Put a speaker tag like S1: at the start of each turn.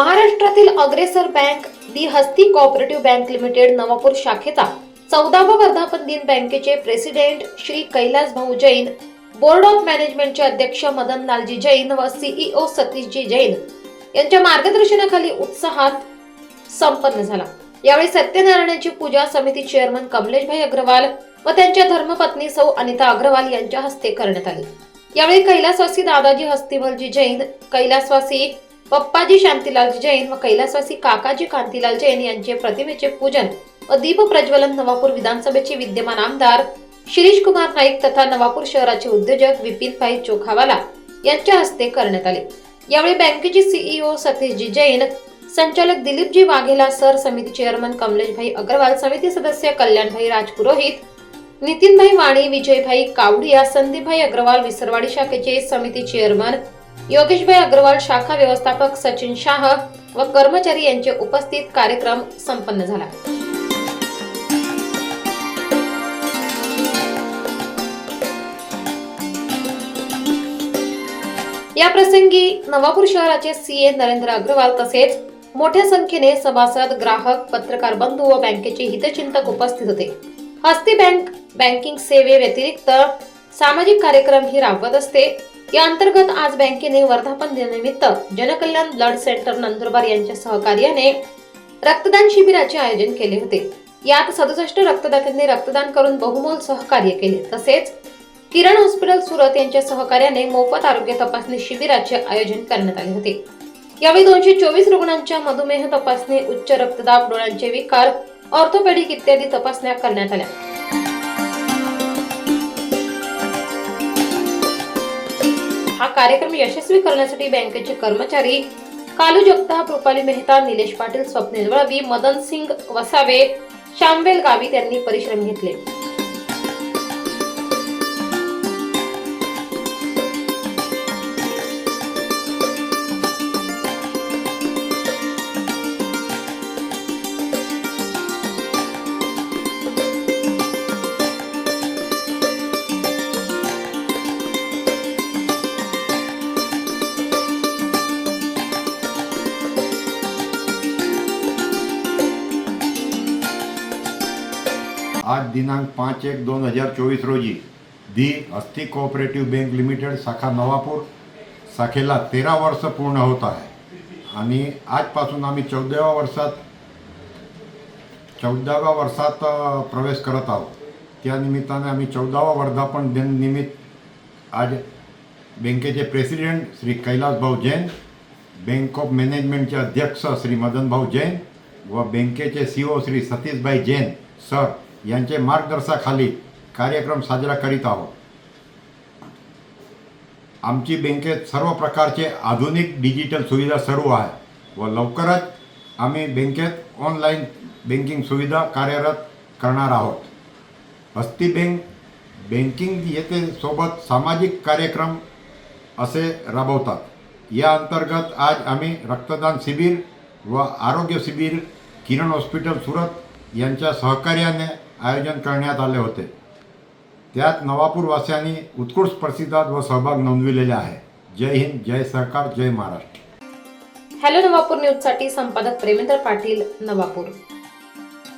S1: महाराष्ट्रातील अग्रेसर bank the Hasti cooperative bank limited Navapur शाखेचा चौदावा वर्धापन दिन बँकेचे प्रेसिडेंट श्री कैलास भाऊ जैन बोर्ड ऑफ मॅनेजमेंटचे अध्यक्ष मदन लालजी जैन व सीईओ सतीशजी जैन यांच्या मार्गदर्शनाखाली उत्साहात संपन्न झाला. यावेळी सत्यनारायणाची पूजा समिती चेअरमन कमलेशभाई अग्रवाल व त्यांच्या धर्मपत्नी सौ अनिता अग्रवाल यांच्या हस्ते करण्यात आली. यावेळी कैलासवासी दादाजी हस्तिमलजी जैन कैलासवासी पप्पाजी शांतीलाल जैन व कैलासवासी काकाजी कांतीलाल जैन यांचे प्रतिमेचे पूजन व दीप प्रज्वलन नवापूर विधानसभेचे विद्यमान आमदार शिरीष कुमार नाईक तथा नवापूर शहराचे उद्योजक विपिनभाई चोखावाला यांच्या हस्ते करण्यात आले. यावेळी बँकेचे सीईओ सतीशजी जैन संचालक दिलीपजी वाघेला सर समिती चेअरमन कमलेशभाई अग्रवाल समिती सदस्य कल्याणभाई राजपुरोहित नितीनभाई वाणी विजयभाई कावडिया संदीपभाई अग्रवाल विसरवाडी शाखेचे समिती चेअरमन योगेशभाई अग्रवाल शाखा व्यवस्थापक सचिन शाह व कर्मचारी यांचे उपस्थित कार्यक्रम संपन्न झाला. या प्रसंगी नवापूर शहराचे सीए नरेंद्र अग्रवाल तसेच मोठ्या संख्येने सभासद ग्राहक पत्रकार बंधू व बँकेचे हितचिंतक उपस्थित होते. हस्ती बँक बँकिंग सेवे व्यतिरिक्त सामाजिक कार्यक्रम ही राबवत असते. या अंतर्गत आज बँकेने वर्धापन दिनानिमित्त जनकल्याण ब्लड सेंटर नंदुरबार यांच्या सहकार्याने रक्तदान शिबिराचे आयोजन केले होते. यात सदुसष्ट रक्तदात्यांनी रक्तदान करून बहुमोल सहकार्य केले. तसेच किरण हॉस्पिटल सुरत यांच्या सहकार्याने मोफत आरोग्य तपासणी शिबिराचे आयोजन करण्यात आले होते. यावेळी दोनशे चोवीस रुग्णांच्या मधुमेह तपासणी उच्च रक्तदाब डोळ्यांचे विकार ऑर्थोपेडिक इत्यादी तपासण्या करण्यात आल्या. हा कार्यक्रम यशस्वी करण्यासाठी बँकेचे कर्मचारी कालू जगताप रुपाली मेहता निलेश पाटील स्वप्नील वळवी मदन सिंग वसावे श्यामवेल गावित यांनी परिश्रम घेतले.
S2: आज दिनांक पाच एक दोन हजार चोवीस रोजी the Hasti cooperative bank limited शाखा नवापूर शाखेला तेरा वर्ष पूर्ण होत आहे. आणि आजपासून आम्ही चौदाव्या वर्षात चौदाव्या वर्षात प्रवेश करत आहोत. त्या निमित्ताने आम्ही चौदावा वर्धापन दिन निमित्त आज बँकेचे प्रेसिडेंट श्री कैलास भाऊ जैन बँक ऑफ मॅनेजमेंटचे अध्यक्ष श्री मदनभाऊ जैन व बँकेचे C O Shri Satishbhai Jain sir यांचे मार्गदर्शनाखाली कार्यक्रम साजरा करीत आहोत. आमची बँकेत सर्व प्रकारचे आधुनिक डिजिटल सुविधा सर्व आहे व लवकरच आम्ही बँकेत ऑनलाईन बँकिंग सुविधा कार्यरत करणार आहोत. हस्ती बँक बँकिंग येथे सोबत सामाजिक कार्यक्रम असे राबवतात. या अंतर्गत आज आम्ही रक्तदान शिबिर व आरोग्य शिबिर किरण हॉस्पिटल सुरत यांच्या सहकार्याने आयोजन करण्यात आले होते. त्यात नवापूरवासियांनी उत्कृष्ट प्रतिसाद व सहभाग नोंदविलेले आहे. जय हिंद जय सरकार जय महाराष्ट्र.
S1: हॅलो नवापूर न्यूजसाठी संपादक प्रेमेंद्र पाटील नवापूर.